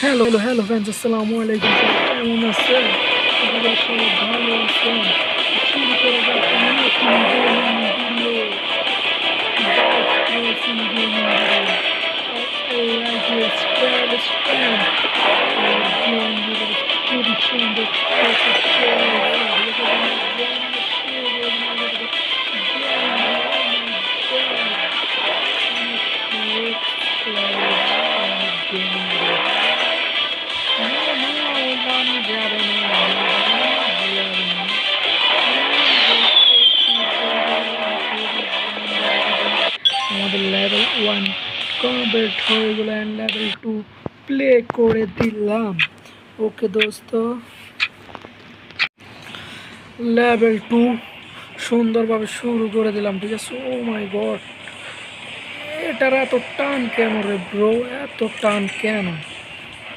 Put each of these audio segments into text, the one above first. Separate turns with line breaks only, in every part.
Hello hello hello friends আসসালামু আলাইকুম সবাই কেমন আছেন আপনাদের সবাই ভালো আছেন শুরু করে যাক নতুন গেমিং ভিডিও খুবই সুন্দর Level one complete হয়ে গেল অ্যান্ড লেভেল টু প্লে করে দিলাম। ওকে দোস্ত। লেভেল টু সুন্দরভাবে শুরু করে দিলাম, ঠিক আছে? ও মাই গড এটার এত টান কেন রে ব্রো এত টান কেন?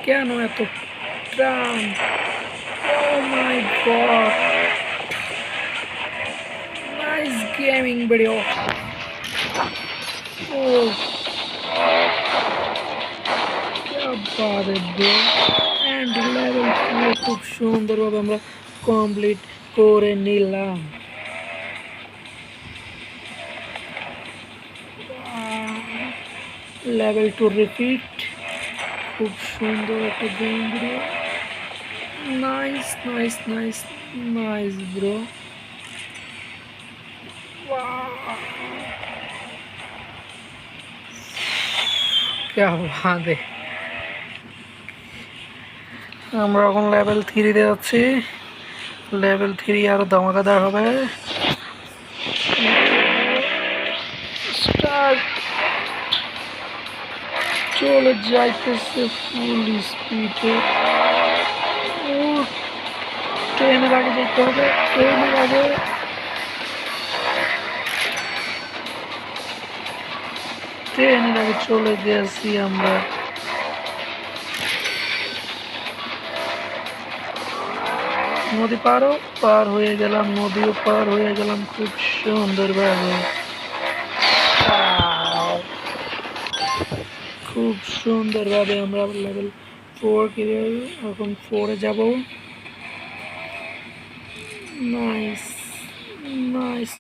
কেন এত টান? ও my god nice gaming video ও क्या बात है ब्रो অ্যান্ড লেভেল খুব সুন্দরভাবে আমরা কমপ্লিট করে নিলাম লেভেল টু রিপিট খুব সুন্দর একটা game video nice nice nice nice bro বাঁধে আমরা এখন লেভেল থ্রিতে যাচ্ছি। লেভেল থ্রি আরও দমাকাদার হবে। চলে যাইতেছে ফুল স্পিডে ট্রেনের আগে যেতে হবে ট্রেনের আগে। ট্রেনের আগে চলে গেছি আমরা। নদী পারও পার হয়ে গেলাম, নদীও পার হয়ে গেলাম, খুব সুন্দরভাবে খুব সুন্দরভাবে আমরা লেভেল ফোর এখন ফোরে যাব। Nice nice